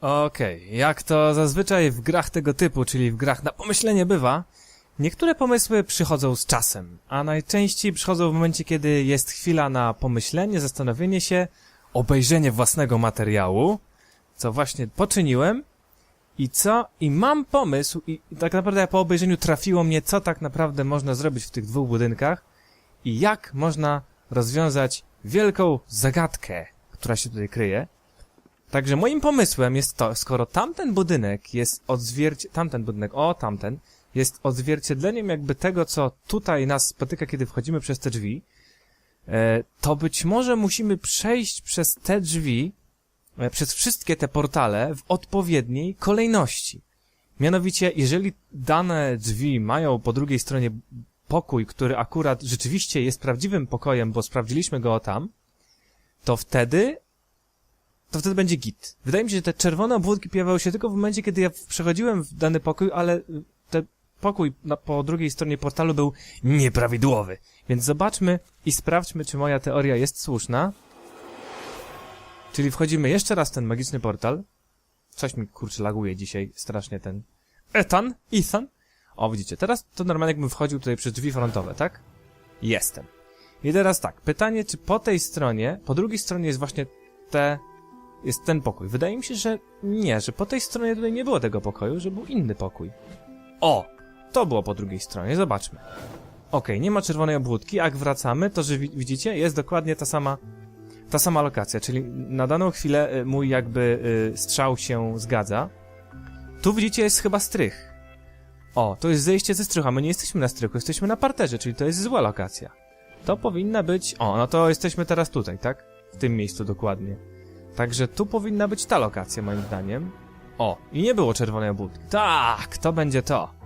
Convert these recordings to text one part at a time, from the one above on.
Okej, jak to zazwyczaj w grach tego typu, czyli w grach na pomyślenie bywa, niektóre pomysły przychodzą z czasem, a najczęściej przychodzą w momencie, kiedy jest chwila na pomyślenie, zastanowienie się, obejrzenie własnego materiału, co właśnie poczyniłem i co, i mam pomysł i tak naprawdę po obejrzeniu trafiło mnie, co tak naprawdę można zrobić w tych dwóch budynkach i jak można rozwiązać wielką zagadkę, która się tutaj kryje. Także moim pomysłem jest to, skoro tamten budynek jest odzwierci... tamten budynek, o tamten, jest odzwierciedleniem jakby tego, co tutaj nas spotyka, kiedy wchodzimy przez te drzwi, e, to być może musimy przejść przez te drzwi, e, przez wszystkie te portale w odpowiedniej kolejności. Mianowicie, jeżeli dane drzwi mają po drugiej stronie pokój, który akurat rzeczywiście jest prawdziwym pokojem, bo sprawdziliśmy go tam, to wtedy to wtedy będzie git. Wydaje mi się, że te czerwone obwódki pojawiały się tylko w momencie, kiedy ja przechodziłem w dany pokój, ale y, ten pokój na, po drugiej stronie portalu był nieprawidłowy. Więc zobaczmy i sprawdźmy, czy moja teoria jest słuszna. Czyli wchodzimy jeszcze raz w ten magiczny portal. Coś mi kurczę laguje dzisiaj strasznie ten... Ethan? Ethan? O, widzicie, teraz to normalnie jakbym wchodził tutaj przez drzwi frontowe, tak? Jestem. I teraz tak, pytanie, czy po tej stronie, po drugiej stronie jest właśnie te jest ten pokój. Wydaje mi się, że nie, że po tej stronie tutaj nie było tego pokoju, że był inny pokój. O! To było po drugiej stronie, zobaczmy. Okej, nie ma czerwonej obwódki, jak wracamy, to że wi- widzicie, jest dokładnie ta sama, ta sama lokacja, czyli na daną chwilę y, mój jakby y, strzał się zgadza. Tu widzicie, jest chyba strych. O, to jest zejście ze strychu, a my nie jesteśmy na strychu, jesteśmy na parterze, czyli to jest zła lokacja. To powinna być... O, no to jesteśmy teraz tutaj, tak? W tym miejscu dokładnie. Także tu powinna być ta lokacja, moim zdaniem. O, i nie było czerwonej obudki. Tak, to będzie to.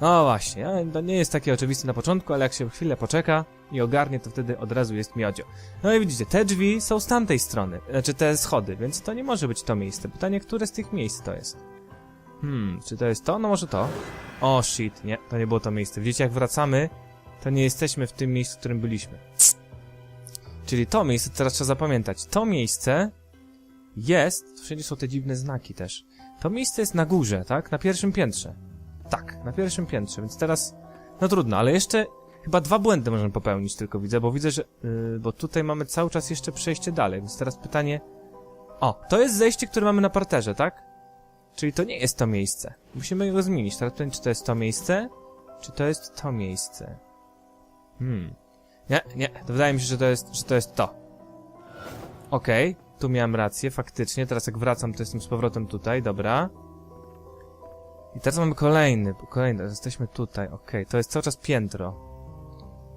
No właśnie, to nie jest takie oczywiste na początku, ale jak się chwilę poczeka i ogarnie, to wtedy od razu jest miodzio. No i widzicie, te drzwi są z tamtej strony, znaczy te schody, więc to nie może być to miejsce. Pytanie, które z tych miejsc to jest? Hmm, czy to jest to? No może to. O, shit, nie, to nie było to miejsce. Widzicie, jak wracamy, to nie jesteśmy w tym miejscu, w którym byliśmy. Czyli to miejsce, teraz trzeba zapamiętać. To miejsce jest, wszędzie są te dziwne znaki też. To miejsce jest na górze, tak? Na pierwszym piętrze. Tak, na pierwszym piętrze, więc teraz, no trudno, ale jeszcze chyba dwa błędy możemy popełnić tylko widzę, bo widzę, że, yy, bo tutaj mamy cały czas jeszcze przejście dalej, więc teraz pytanie, o, to jest zejście, które mamy na parterze, tak? Czyli to nie jest to miejsce. Musimy go zmienić. Teraz pytanie, czy to jest to miejsce, czy to jest to miejsce. Hmm. Nie, nie, wydaje mi się, że to jest, że to jest to. Okej, tu miałem rację, faktycznie. Teraz jak wracam, to jestem z powrotem tutaj, dobra. I teraz mamy kolejny, kolejny, jesteśmy tutaj, okej, to jest cały czas piętro.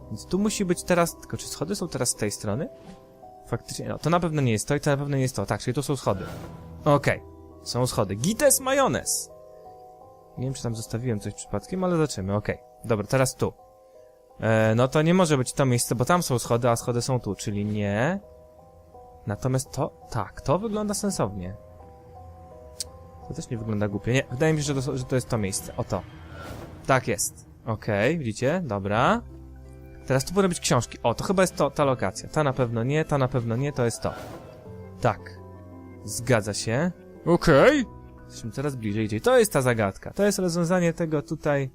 Więc tu musi być teraz, tylko czy schody są teraz z tej strony? Faktycznie, no to na pewno nie jest to i to na pewno nie jest to. Tak, czyli tu są schody. Okej, są schody. Gites majonez! Nie wiem, czy tam zostawiłem coś przypadkiem, ale zobaczymy, okej. Dobra, teraz tu. E, no to nie może być to miejsce, bo tam są schody, a schody są tu, czyli nie. Natomiast to, tak, to wygląda sensownie. To też nie wygląda głupio. Nie, wydaje mi się, że to, że to jest to miejsce. Oto. Tak jest. Okej, widzicie? Dobra. Teraz tu powinny być książki. O, to chyba jest to, ta lokacja. Ta na pewno nie, ta na pewno nie, to jest to. Tak. Zgadza się. Okej. Jesteśmy coraz bliżej. To jest ta zagadka. To jest rozwiązanie tego tutaj,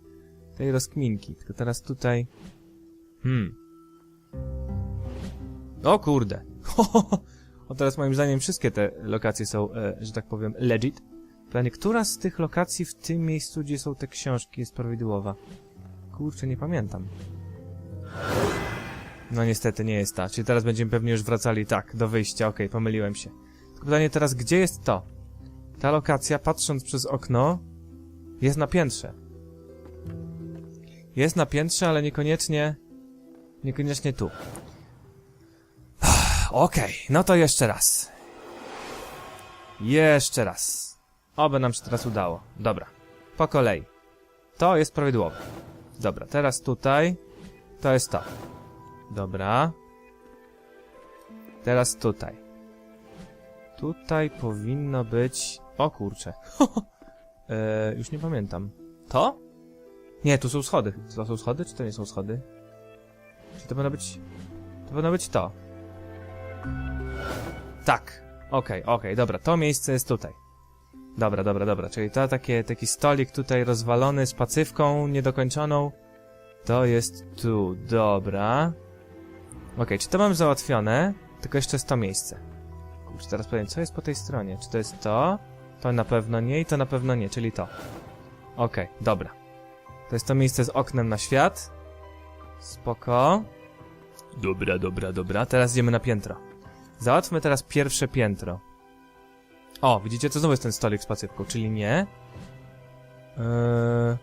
tej rozkminki. Tylko teraz tutaj... Hmm. O kurde. o teraz moim zdaniem wszystkie te lokacje są, e, że tak powiem, legit. Pytanie, która z tych lokacji w tym miejscu, gdzie są te książki, jest prawidłowa? Kurczę, nie pamiętam. No niestety nie jest ta. Czyli teraz będziemy pewnie już wracali tak, do wyjścia. Okej, pomyliłem się. Tylko pytanie teraz, gdzie jest to? Ta lokacja, patrząc przez okno, jest na piętrze. Jest na piętrze, ale niekoniecznie... Niekoniecznie tu. Okej, no to jeszcze raz. Jeszcze raz. Oby nam się teraz udało. Dobra, po kolei. To jest prawidłowe. Dobra, teraz tutaj. To jest to. Dobra. Teraz tutaj. Tutaj powinno być... O kurczę. e, już nie pamiętam. To? Nie, tu są schody. To są schody, czy to nie są schody? Czy to powinno być... To powinno być to. Tak. Okej, okej, dobra. To miejsce jest tutaj. Dobra, dobra, dobra. Czyli to takie, taki stolik tutaj rozwalony z pacywką niedokończoną. To jest tu, dobra. Okej, czy to mam załatwione? Tylko jeszcze jest to miejsce. Kurczę, teraz powiem, co jest po tej stronie? Czy to jest to? To na pewno nie i to na pewno nie, czyli to. Okej, dobra. To jest to miejsce z oknem na świat. Spoko. Dobra, dobra, dobra. Teraz idziemy na piętro. Załatwmy teraz pierwsze piętro. O, widzicie, to znowu jest ten stolik z pacywką, czyli nie. Eee...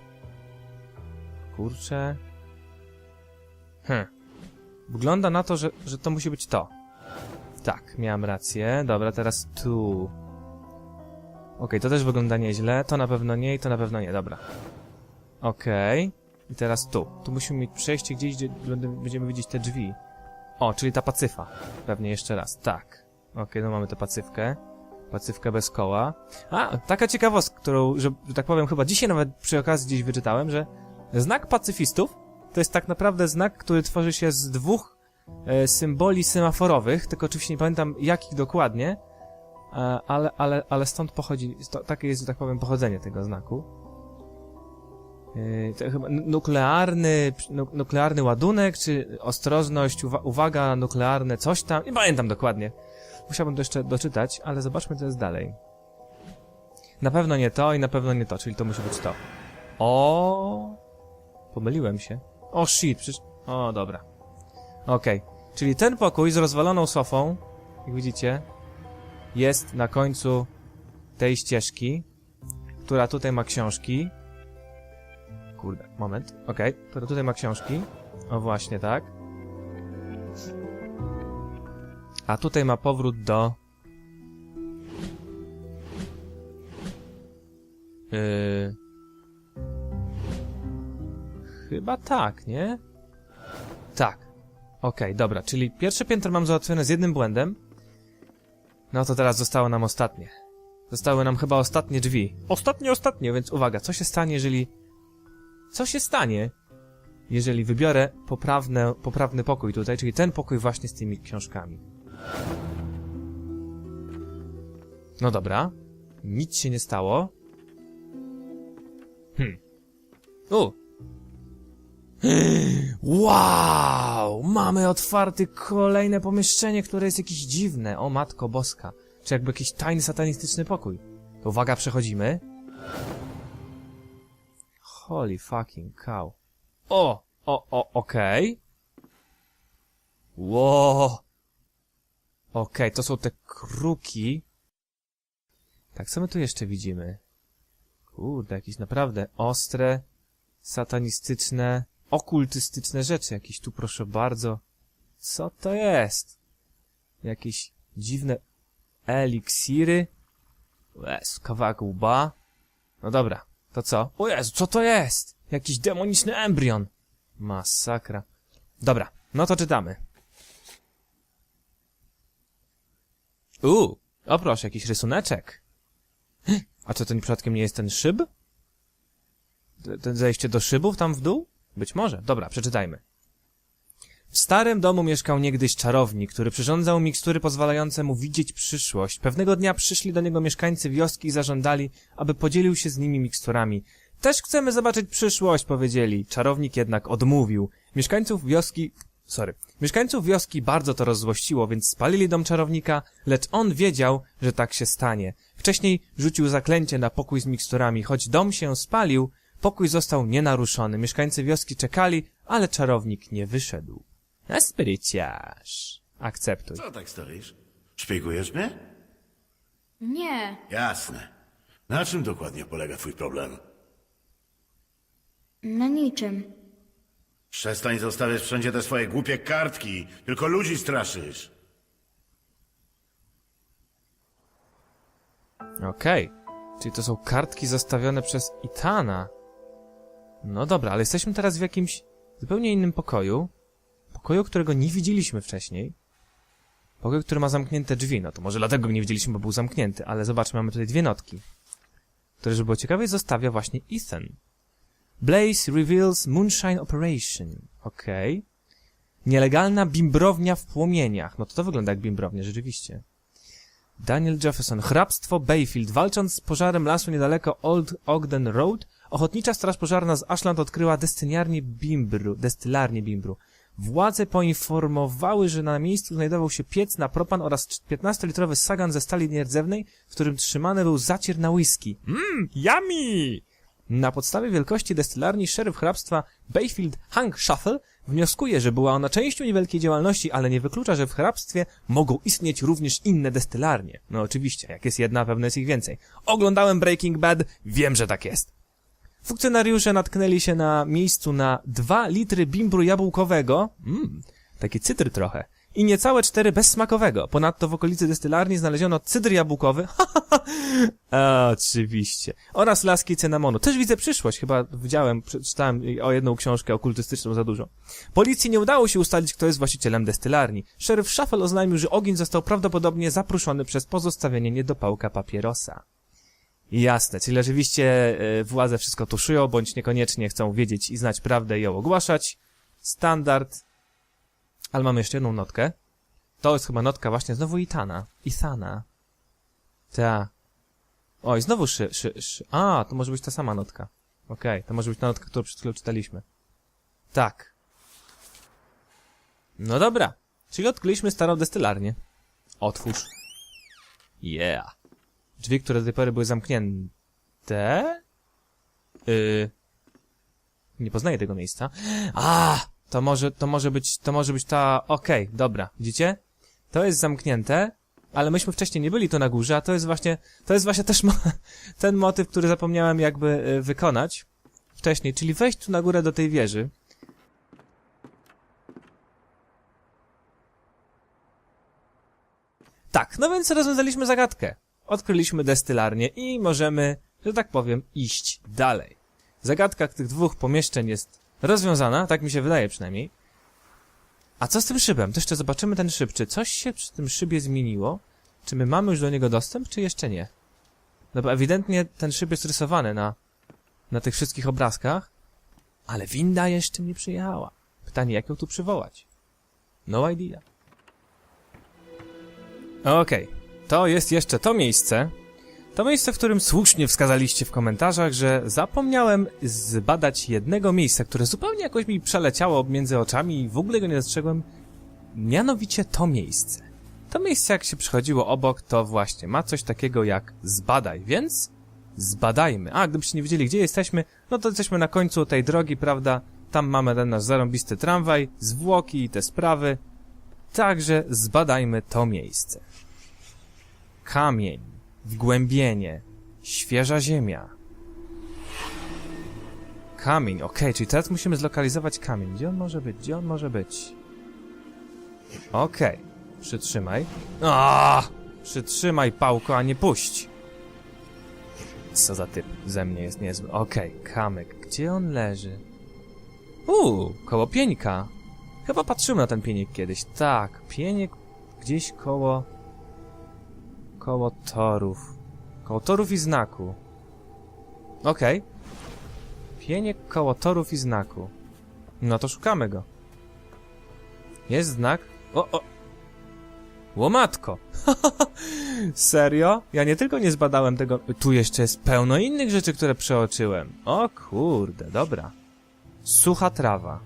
Kurczę. Hm. Wygląda na to, że, że to musi być to. Tak, miałem rację. Dobra, teraz tu. Okej, to też wygląda nieźle. To na pewno nie i to na pewno nie, dobra. Okej. I teraz tu. Tu musimy mieć przejście gdzieś, gdzie będziemy widzieć te drzwi. O, czyli ta pacyfa. Pewnie jeszcze raz. Tak. Okej, no mamy tę pacywkę. Pacywkę bez koła. A, taka ciekawostka, którą, że, że tak powiem, chyba dzisiaj nawet przy okazji gdzieś wyczytałem, że znak pacyfistów to jest tak naprawdę znak, który tworzy się z dwóch e, symboli semaforowych, tylko oczywiście nie pamiętam jakich dokładnie, e, ale, ale, ale stąd pochodzi, sto, takie jest, że tak powiem, pochodzenie tego znaku. To chyba nu- nuklearny, nu, nuklearny ładunek, czy ostrożność, uwa uwaga, nuklearne coś tam, nie pamiętam dokładnie. Musiałbym to jeszcze doczytać, ale zobaczmy co jest dalej. Na pewno nie to i na pewno nie to, czyli to musi być to. O, Pomyliłem się. O shit, przecież... O, dobra. Okej. Czyli ten pokój z rozwaloną sofą, jak widzicie, jest na końcu tej ścieżki, która tutaj ma książki. Kurde, moment. Okej, która tutaj ma książki. O, właśnie tak. A tutaj ma powrót do... Yy... Chyba tak, nie? Tak. Okej, dobra, czyli pierwsze piętro mam załatwione z jednym błędem. No to teraz zostało nam ostatnie. Zostały nam chyba ostatnie drzwi. Ostatnie, ostatnie, więc uwaga, co się stanie, jeżeli... Co się stanie, jeżeli wybiorę poprawne, poprawny pokój tutaj, czyli ten pokój właśnie z tymi książkami. No dobra. Nic się nie stało. Hmm. U, Wow! Mamy otwarte kolejne pomieszczenie, które jest jakieś dziwne. O matko boska. Czy jakby jakiś tajny satanistyczny pokój. To uwaga, przechodzimy. Holy fucking cow. O! O, o, okej. Wow! Okej, to są te kruki. Tak, co my tu jeszcze widzimy? Kurde, jakieś naprawdę ostre, satanistyczne, okultystyczne rzeczy. Jakieś tu, proszę bardzo. Co to jest? Jakieś dziwne eliksiry? Jezu, kawałek łba. No dobra, to co? O Jezu, co to jest? Jakiś demoniczny embrion. Masakra. Dobra, no to czytamy. U, o proszę, jakiś rysuneczek. A czy nie przypadkiem nie jest ten szyb? Te- Ten zejście do szybów tam w dół? Być może. Dobra, przeczytajmy. W starym domu mieszkał niegdyś czarownik, który przyrządzał mikstury pozwalające mu widzieć przyszłość. Pewnego dnia przyszli do niego mieszkańcy wioski i zażądali, aby podzielił się z nimi miksturami. Też chcemy zobaczyć przyszłość, powiedzieli. Czarownik jednak odmówił. Mieszkańców wioski... Sorry. Mieszkańców wioski bardzo to rozzłościło, więc spalili dom czarownika, lecz on wiedział, że tak się stanie. Wcześniej rzucił zaklęcie na pokój z miksturami. Choć dom się spalił, pokój został nienaruszony. Mieszkańcy wioski czekali, ale czarownik nie wyszedł. A spryciarz. Akceptuj. Co tak stoisz? Szpiegujesz mnie? Nie, Jasne. Na czym dokładnie polega twój problem? na niczym. Przestań zostawiać wszędzie te swoje głupie kartki, tylko ludzi straszysz. Okej. Czyli to są kartki zostawione przez Itana. No dobra, ale jesteśmy teraz w jakimś zupełnie innym pokoju. Pokoju, którego nie widzieliśmy wcześniej. Pokój, który ma zamknięte drzwi. No to może dlatego go nie widzieliśmy, bo był zamknięty, ale zobaczmy, mamy tutaj dwie notki. Które, żeby było ciekawe, zostawia właśnie Ethan. Blaze reveals Moonshine Operation. Okej. Nielegalna bimbrownia w płomieniach. No to to wygląda jak bimbrownia, rzeczywiście. Daniel Jefferson. Hrabstwo Bayfield. Walcząc z pożarem lasu niedaleko Old Ogden Road, ochotnicza straż pożarna z Ashland odkryła destyniarnię Bimbru, destylarnię Bimbru. Władze poinformowały, że na miejscu znajdował się piec na propan oraz 15-litrowy sagan ze stali nierdzewnej, w którym trzymany był zacier na whisky. Mmm, yummy! Na podstawie wielkości destylarni szeryf hrabstwa Bayfield Hank Shuffle wnioskuje, że była ona częścią niewielkiej działalności, ale nie wyklucza, że w hrabstwie mogą istnieć również inne destylarnie. No oczywiście, jak jest jedna, pewno jest ich więcej. Oglądałem Breaking Bad, wiem, że tak jest. Funkcjonariusze natknęli się na miejscu na 2 litry bimbru jabłkowego, mmm, taki cytr trochę, i niecałe 4 bezsmakowego. Ponadto w okolicy destylarni znaleziono cydr jabłkowy, A, oczywiście, oraz laski cynamonu. Też widzę przyszłość, chyba widziałem, przeczytałem o jedną książkę okultystyczną za dużo. Policji nie udało się ustalić, kto jest właścicielem destylarni. Szeryf Shuffle oznajmił, że ogień został prawdopodobnie zapruszony przez pozostawienie niedopałka papierosa. Jasne, czyli rzeczywiście e, władze wszystko tuszują, bądź niekoniecznie chcą wiedzieć i znać prawdę i ją ogłaszać. Standard. Ale mamy jeszcze jedną notkę. To jest chyba notka właśnie znowu Itana. Ithana. Ta. Oj, znowu szy, szy, szy. A, to może być ta sama notka. Okej, to może być ta notka, którą przed chwilą czytaliśmy. Tak. No dobra. Czyli odkryliśmy starą destylarnię. Otwórz. Yeah. Drzwi, które do tej pory były zamknięte. Yy. Nie poznaję tego miejsca. A, to może, to może być, to może być ta, okej, dobra, widzicie? To jest zamknięte, ale myśmy wcześniej nie byli tu na górze, a to jest właśnie, to jest właśnie też mo ten motyw, który zapomniałem jakby y, wykonać wcześniej, czyli wejść tu na górę do tej wieży. Tak, no więc rozwiązaliśmy zagadkę. Odkryliśmy destylarnię i możemy, że tak powiem, iść dalej. Zagadka tych dwóch pomieszczeń jest rozwiązana, tak mi się wydaje przynajmniej. A co z tym szybem? To jeszcze zobaczymy ten szyb. Czy coś się przy tym szybie zmieniło? Czy my mamy już do niego dostęp, czy jeszcze nie? No bo ewidentnie ten szyb jest rysowany na, na tych wszystkich obrazkach, ale winda jeszcze nie przyjechała. Pytanie, jak ją tu przywołać? No idea. Okej, to jest jeszcze to miejsce. To miejsce, w którym słusznie wskazaliście w komentarzach, że zapomniałem zbadać jednego miejsca, które zupełnie jakoś mi przeleciało między oczami i w ogóle go nie dostrzegłem. Mianowicie to miejsce. To miejsce, jak się przychodziło obok, to właśnie ma coś takiego jak zbadaj, więc zbadajmy. A, gdybyście nie wiedzieli, gdzie jesteśmy, no to jesteśmy na końcu tej drogi, prawda? Tam mamy ten nasz zarąbisty tramwaj, zwłoki i te sprawy. Także zbadajmy to miejsce. Kamień, wgłębienie, świeża ziemia. Kamień, okej, czyli teraz musimy zlokalizować kamień. Gdzie on może być? Gdzie on może być? Okej, przytrzymaj. A! Przytrzymaj pałko, a nie puść. Co za typ ze mnie jest niezły. Okej, kamyk. Gdzie on leży? Uuu, koło pieńka. Chyba patrzymy na ten pieniek kiedyś. Tak, pieniek gdzieś koło... Koło torów. Koło torów i znaku. Okej. Pieniek koło torów i znaku. No to szukamy go. Jest znak. O, o. Łomatko. Serio? Ja nie tylko nie zbadałem tego. Tu jeszcze jest pełno innych rzeczy, które przeoczyłem. O kurde, dobra. Sucha trawa.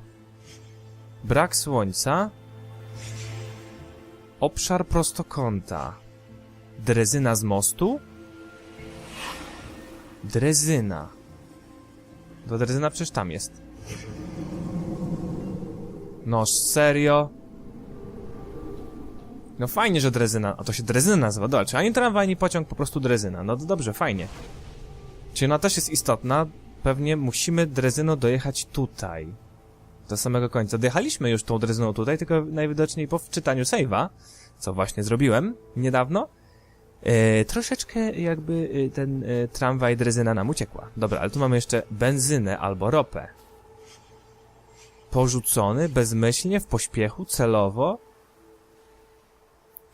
Brak słońca. Obszar prostokąta. Drezyna z mostu? Drezyna. To drezyna przecież tam jest. No serio? No fajnie, że drezyna. A to się drezyna nazywa. Dobra, czy ani tramwaj, ani pociąg, po prostu drezyna. No to dobrze, fajnie. Czyli ona też jest istotna. Pewnie musimy drezyną dojechać tutaj. Do samego końca. Dojechaliśmy już tą drezyną tutaj, tylko najwidoczniej po wczytaniu save'a, co właśnie zrobiłem niedawno, e, troszeczkę jakby e, ten e, tramwaj drezyna nam uciekła. Dobra, ale tu mamy jeszcze benzynę albo ropę. Porzucony, bezmyślnie, w pośpiechu, celowo.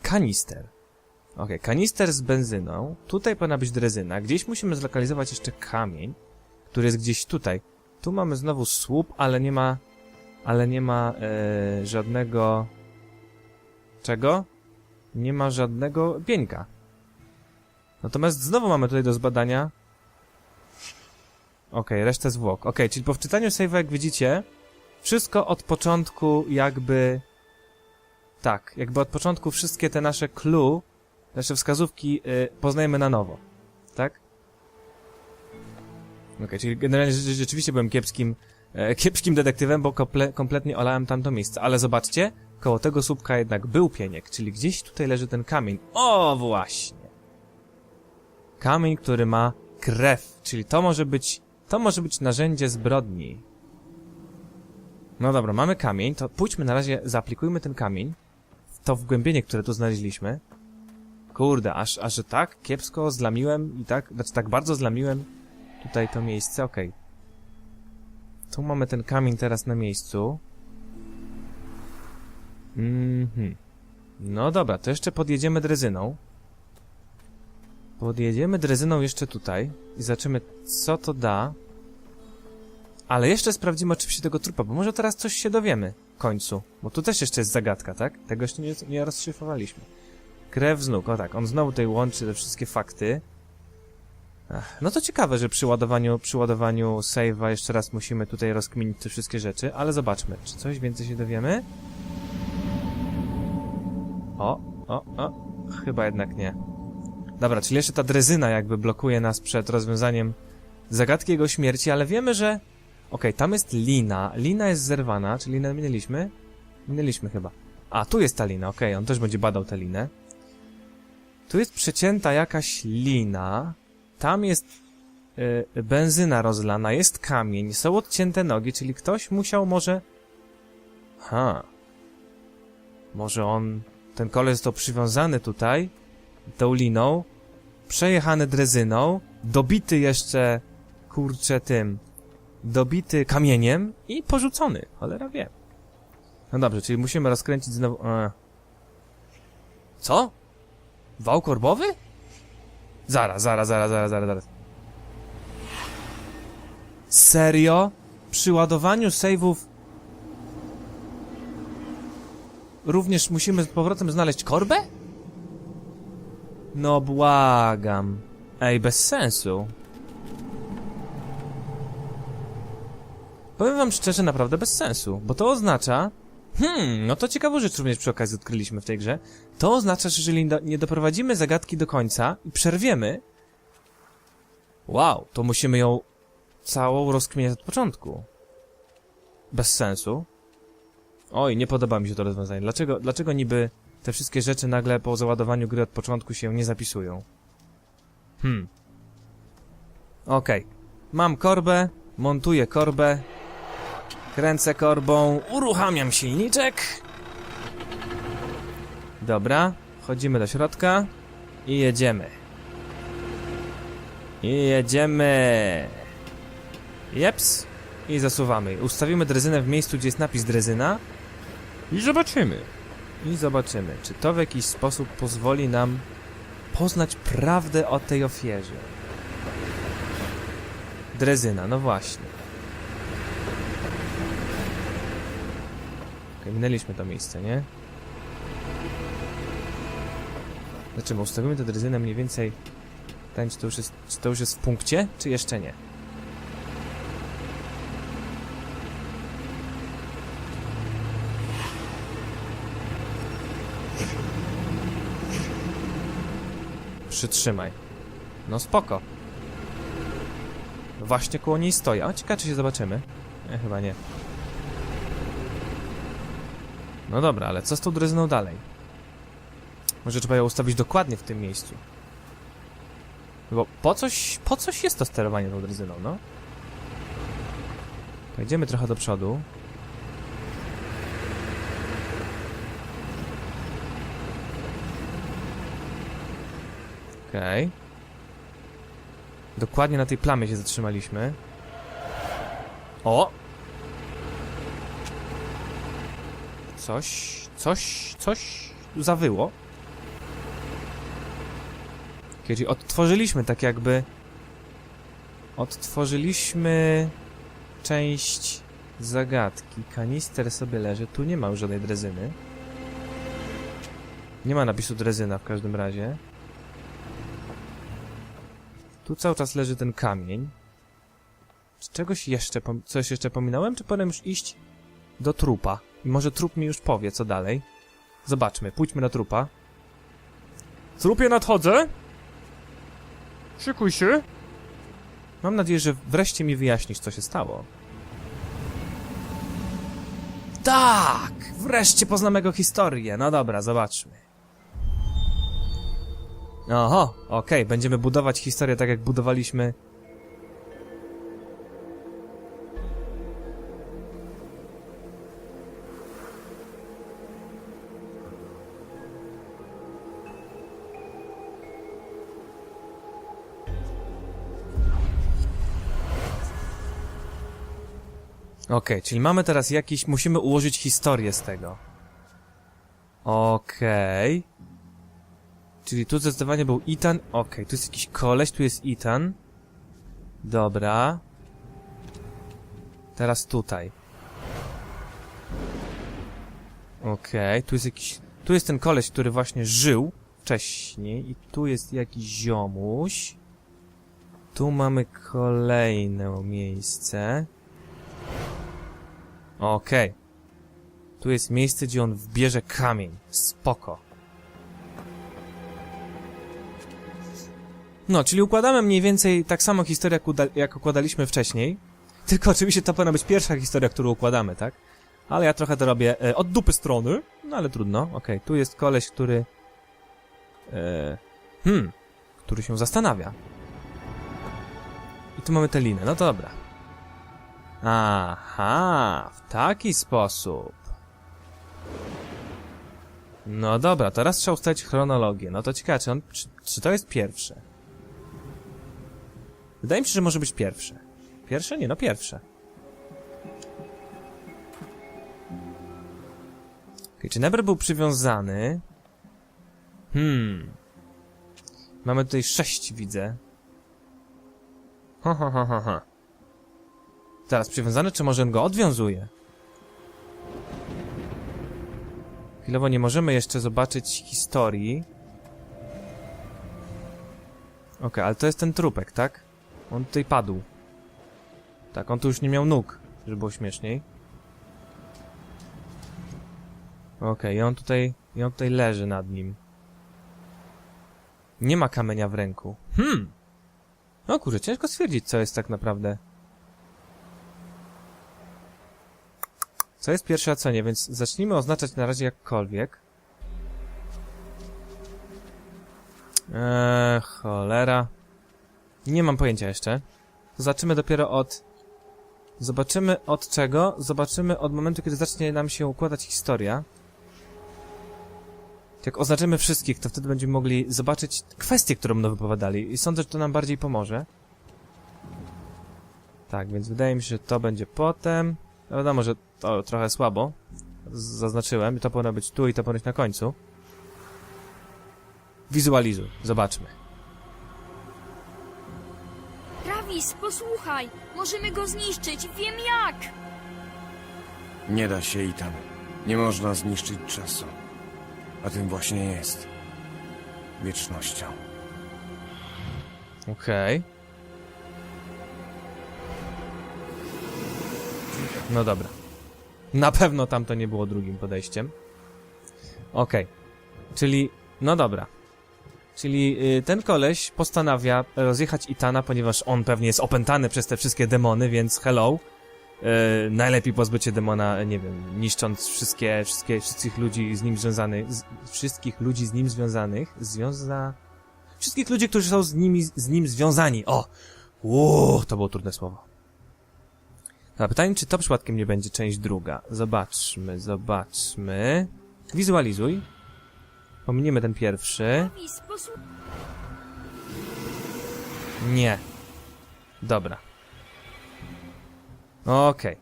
Kanister. Ok, kanister z benzyną. Tutaj powinna być drezyna. Gdzieś musimy zlokalizować jeszcze kamień, który jest gdzieś tutaj. Tu mamy znowu słup, ale nie ma... Ale nie ma e, żadnego... Czego? Nie ma żadnego pieńka. Natomiast znowu mamy tutaj do zbadania... Okej, resztę zwłok. Okej, czyli po wczytaniu save'a, jak widzicie, wszystko od początku jakby... Tak, jakby od początku wszystkie te nasze clue, nasze wskazówki y, poznajemy na nowo. Tak? Okej, czyli generalnie rze- rzeczywiście byłem kiepskim, e, kiepskim detektywem, bo komple kompletnie olałem tamto miejsce. Ale zobaczcie, koło tego słupka jednak był pieniek, czyli gdzieś tutaj leży ten kamień. O, właśnie! Kamień, który ma krew, czyli to może być, to może być narzędzie zbrodni. No dobra, mamy kamień, to pójdźmy na razie, zaaplikujmy ten kamień to wgłębienie, które tu znaleźliśmy. Kurde, aż, aż tak kiepsko zlamiłem i tak, znaczy tak bardzo zlamiłem tutaj to miejsce, okej. Tu mamy ten kamień teraz na miejscu. Mhm. No dobra, to jeszcze podjedziemy drezyną. Podjedziemy drezyną jeszcze tutaj i zobaczymy, co to da. Ale jeszcze sprawdzimy oczywiście tego trupa, bo może teraz coś się dowiemy w końcu. Bo tu też jeszcze jest zagadka, tak? Tego jeszcze nie, nie rozszyfrowaliśmy. Krew z nóg, o tak, on znowu tutaj łączy te wszystkie fakty. Ach, no to ciekawe, że przy ładowaniu, przy ładowaniu save'a jeszcze raz musimy tutaj rozkminić te wszystkie rzeczy, ale zobaczmy, czy coś więcej się dowiemy? O, o, o, chyba jednak nie. Dobra, czyli jeszcze ta drezyna jakby blokuje nas przed rozwiązaniem zagadki jego śmierci, ale wiemy, że... Okej, tam jest lina. Lina jest zerwana, czyli linę minęliśmy? Minęliśmy chyba. A, tu jest ta lina, okej, on też będzie badał tę linę. Tu jest przecięta jakaś lina. Tam jest y, benzyna rozlana, jest kamień, są odcięte nogi, czyli ktoś musiał może... Ha. Może on... Ten koleś został przywiązany tutaj, tą liną, przejechany drezyną, dobity jeszcze, kurczę, tym, dobity kamieniem i porzucony, cholera wie. No dobrze, czyli musimy rozkręcić znowu... E. Co? Wał korbowy? Zaraz, zaraz, zaraz, zaraz, zaraz, zaraz. Serio? Przy ładowaniu save'ów również musimy z powrotem znaleźć korbę? No błagam. Ej, bez sensu. Powiem wam szczerze, naprawdę bez sensu, bo to oznacza... Hmm, no to ciekawą rzecz również przy okazji odkryliśmy w tej grze. To oznacza, że jeżeli nie doprowadzimy zagadki do końca i przerwiemy... Wow, to musimy ją całą rozkminiać od początku. Bez sensu. Oj, nie podoba mi się to rozwiązanie. Dlaczego, dlaczego niby te wszystkie rzeczy nagle po załadowaniu gry od początku się nie zapisują? Hmm. Okej. Mam korbę, montuję korbę, kręcę korbą, uruchamiam silniczek. Dobra, wchodzimy do środka i jedziemy. I jedziemy. Jeps. I zasuwamy. Ustawimy drezynę w miejscu, gdzie jest napis drezyna. I zobaczymy. I zobaczymy, czy to w jakiś sposób pozwoli nam poznać prawdę o tej ofierze. Drezyna, no właśnie. Okej, minęliśmy to miejsce, nie? Znaczy, my ustawimy tę drezynę mniej więcej... Pytanie, czy to już jest, czy to już jest w punkcie, czy jeszcze nie? Przytrzymaj. No spoko. Właśnie koło niej stoi. A ciekawe, czy się zobaczymy. Nie, chyba nie. No dobra, ale co z tą drezyną dalej? Może trzeba ją ustawić dokładnie w tym miejscu. Bo po coś, po coś jest to sterowanie tą drezyną, no? Pojedziemy trochę do przodu. Okej. Dokładnie na tej plamie się zatrzymaliśmy. O! Coś, coś, coś zawyło. Kiedy odtworzyliśmy tak jakby... Odtworzyliśmy część zagadki. Kanister sobie leży. Tu nie ma już żadnej drezyny. Nie ma napisu drezyna w każdym razie. Tu cały czas leży ten kamień. Czy czegoś jeszcze, coś jeszcze pominąłem, czy powinienem już iść do trupa? I może trup mi już powie, co dalej. Zobaczmy, pójdźmy na trupa. Trupie nadchodzę! Szykuj się! Mam nadzieję, że wreszcie mi wyjaśnisz, co się stało. Tak! Wreszcie poznamy jego historię. No dobra, zobaczmy. Oho, okej, będziemy budować historię tak, jak budowaliśmy... Okej, czyli mamy teraz jakiś... Musimy ułożyć historię z tego. Okej. Czyli tu zdecydowanie był Ethan. Okej, tu jest jakiś koleś, tu jest Ethan. Dobra. Teraz tutaj. Okej, tu jest jakiś... Tu jest ten koleś, który właśnie żył wcześniej i tu jest jakiś ziomuś. Tu mamy kolejne miejsce. Okej. Tu jest miejsce, gdzie on wbierze kamień. Spoko. No, czyli układamy mniej więcej tak samo historię, jak, układaliśmy wcześniej. Tylko oczywiście to powinna być pierwsza historia, którą układamy, tak? Ale ja trochę to robię e, od dupy strony. No ale trudno. Okej, tu jest koleś, który... E, hmm. Który się zastanawia. I tu mamy tę linę. No to dobra. Aha, w taki sposób. No dobra, teraz trzeba ustalić chronologię. No to ciekawe, czy, on, czy, czy to jest pierwsze? Wydaje mi się, że może być pierwsze. Pierwsze? Nie, no pierwsze. Okay, czy Neber był przywiązany? Hmm. Mamy tutaj sześć, widzę. Ha, ha, ha, ha, ha. Teraz przywiązany, czy może on go odwiązuje? Chwilowo nie możemy jeszcze zobaczyć historii. Okej, ale to jest ten trupek, tak? On tutaj padł. Tak, on tu już nie miał nóg, żeby było śmieszniej. Okej, i on tutaj, i on tutaj leży nad nim. Nie ma kamienia w ręku. Hmm. No kurczę, ciężko stwierdzić, co jest tak naprawdę. Co jest pierwsze, a co nie, więc zacznijmy oznaczać na razie jakkolwiek. Eee, cholera. Nie mam pojęcia jeszcze. Zobaczymy dopiero od... Zobaczymy od czego? Zobaczymy od momentu, kiedy zacznie nam się układać historia. Jak oznaczymy wszystkich, to wtedy będziemy mogli zobaczyć kwestię, którą będą wypowiadali. I sądzę, że to nam bardziej pomoże. Tak, więc wydaje mi się, że to będzie potem. No wiadomo, że to trochę słabo. Zaznaczyłem. To powinno być tu i to powinno być na końcu. Wizualizuj. Zobaczmy. Travis, posłuchaj! Możemy go zniszczyć, wiem jak! Nie da się i tam. Nie można zniszczyć czasu. A tym właśnie jest. Wiecznością. Okej. No dobra. Na pewno tamto nie było drugim podejściem. Okej. Czyli, no dobra. Czyli y, ten koleś postanawia rozjechać Itana, ponieważ on pewnie jest opętany przez te wszystkie demony, więc hello. Y, najlepiej pozbyć się demona, nie wiem, niszcząc wszystkie, wszystkie, wszystkich ludzi z nim związanych, z, wszystkich ludzi z nim związanych, związa... Wszystkich ludzi, którzy są z, nimi, z nim związani. O! Uuu, to było trudne słowo. Na pytanie, czy to przypadkiem nie będzie część druga. Zobaczmy, zobaczmy. Wizualizuj. Pominiemy ten pierwszy. Nie. Dobra. Okej.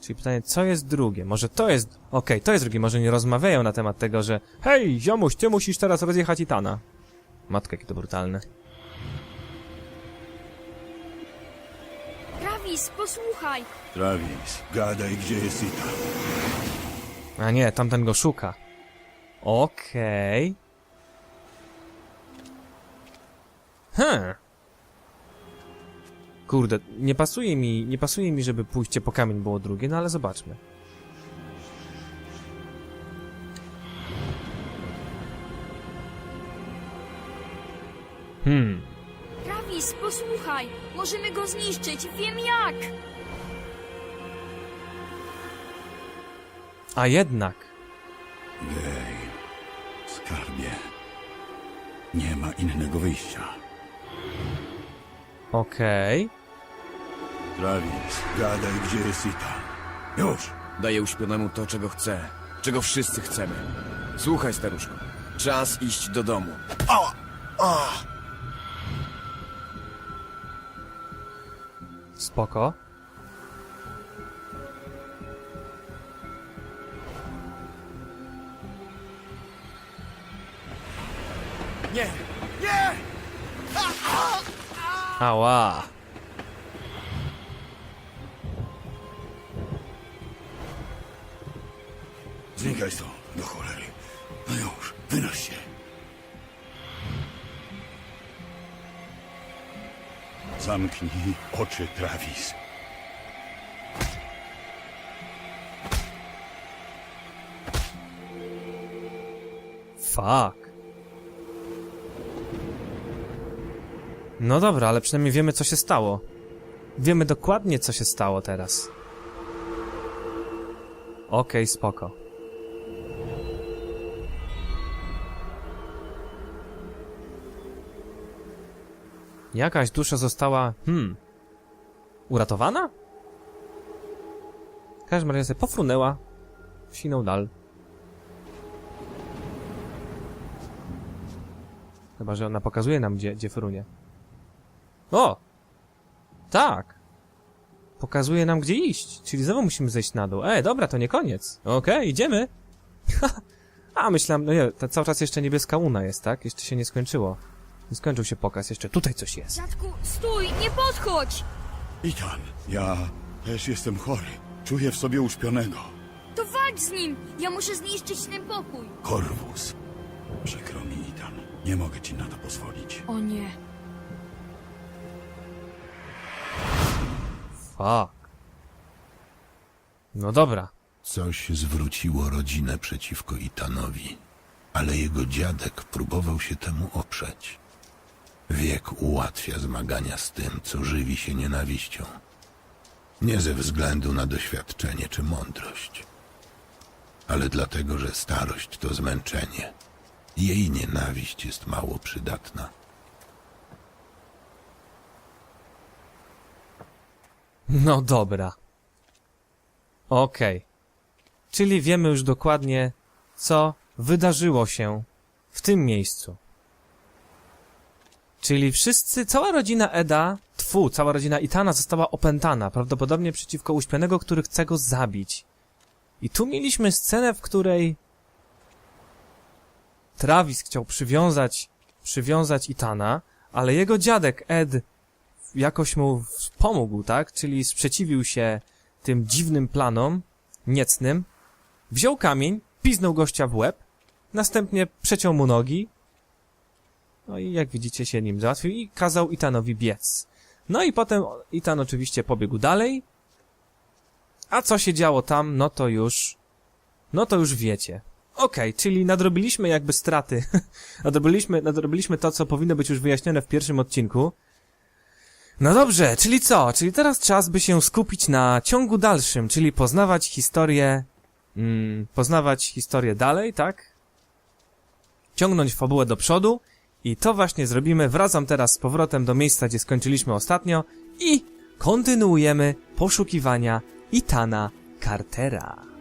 Czyli pytanie, co jest drugie? Może to jest... Okej, to jest drugie. Może nie rozmawiają na temat tego, że Hej, ziomuś, ty musisz teraz rozjechać Itana. Matka, jakie to brutalne. Travis, posłuchaj! Travis, gadaj, gdzie jest Ita. A nie, tamten go szuka. Okej. Hmm. Kurde, nie pasuje mi, nie pasuje mi, żeby pójście po kamień było drugie, no ale zobaczmy. Hmm, Travis, posłuchaj! Możemy go zniszczyć, wiem jak! a jednak. Gej, skarbie. Nie ma innego wyjścia. Okej. Travis, gadaj, gdzie jest Ita. Już! Daję uśpionemu to, czego chce. Czego wszyscy chcemy. Słuchaj, staruszko. Czas iść do domu. Spoko. Nie! Nie! Ała. Znikaj stąd, do cholery. No już, wynoś się. Zamknij oczy, Travis. Fuck. No dobra, ale przynajmniej wiemy, co się stało. Wiemy dokładnie, co się stało teraz. Okej, spoko. Jakaś dusza została, hmm, uratowana? W każdym razie sobie pofrunęła, wsinął dal. Chyba, że ona pokazuje nam, gdzie, gdzie frunie. O! Tak! Pokazuje nam, gdzie iść, czyli znowu musimy zejść na dół. Ej, dobra, to nie koniec. Okej, idziemy. A, myślałem, no nie, ta cały czas jeszcze niebieska łuna jest, tak? Jeszcze się nie skończyło. Nie skończył się pokaz, jeszcze tutaj coś jest. Dziadku, stój, nie podchodź! Itan, ja też jestem chory. Czuję w sobie uśpionego. To walcz z nim! Ja muszę zniszczyć ten pokój! Korwus. Przykro mi, Itan. Nie mogę ci na to pozwolić. O nie. Fuck. No dobra. Coś zwróciło rodzinę przeciwko Itanowi, ale jego dziadek próbował się temu oprzeć. Wiek ułatwia zmagania z tym, co żywi się nienawiścią. Nie ze względu na doświadczenie czy mądrość, ale dlatego, że starość to zmęczenie. Jej nienawiść jest mało przydatna. No dobra. Okej. Czyli wiemy już dokładnie, co wydarzyło się w tym miejscu. Czyli wszyscy, cała rodzina Eda, tfu, cała rodzina Itana została opętana, prawdopodobnie przeciwko uśpionego, który chce go zabić. I tu mieliśmy scenę, w której Travis chciał przywiązać, przywiązać Itana, ale jego dziadek Ed jakoś mu pomógł, tak? Czyli sprzeciwił się tym dziwnym planom, niecnym, wziął kamień, piznął gościa w łeb, następnie przeciął mu nogi, no i jak widzicie się nim załatwił i kazał Itanowi biec. No i potem Itan oczywiście pobiegł dalej, a co się działo tam, no to już, no to już wiecie. Okej, czyli nadrobiliśmy jakby straty, nadrobiliśmy, nadrobiliśmy to, co powinno być już wyjaśnione w pierwszym odcinku, no dobrze, czyli co? Czyli teraz czas, by się skupić na ciągu dalszym, czyli poznawać historię, mm, poznawać historię dalej, tak? Ciągnąć fabułę do przodu i to właśnie zrobimy. Wracam teraz z powrotem do miejsca, gdzie skończyliśmy ostatnio i kontynuujemy poszukiwania Itana Cartera.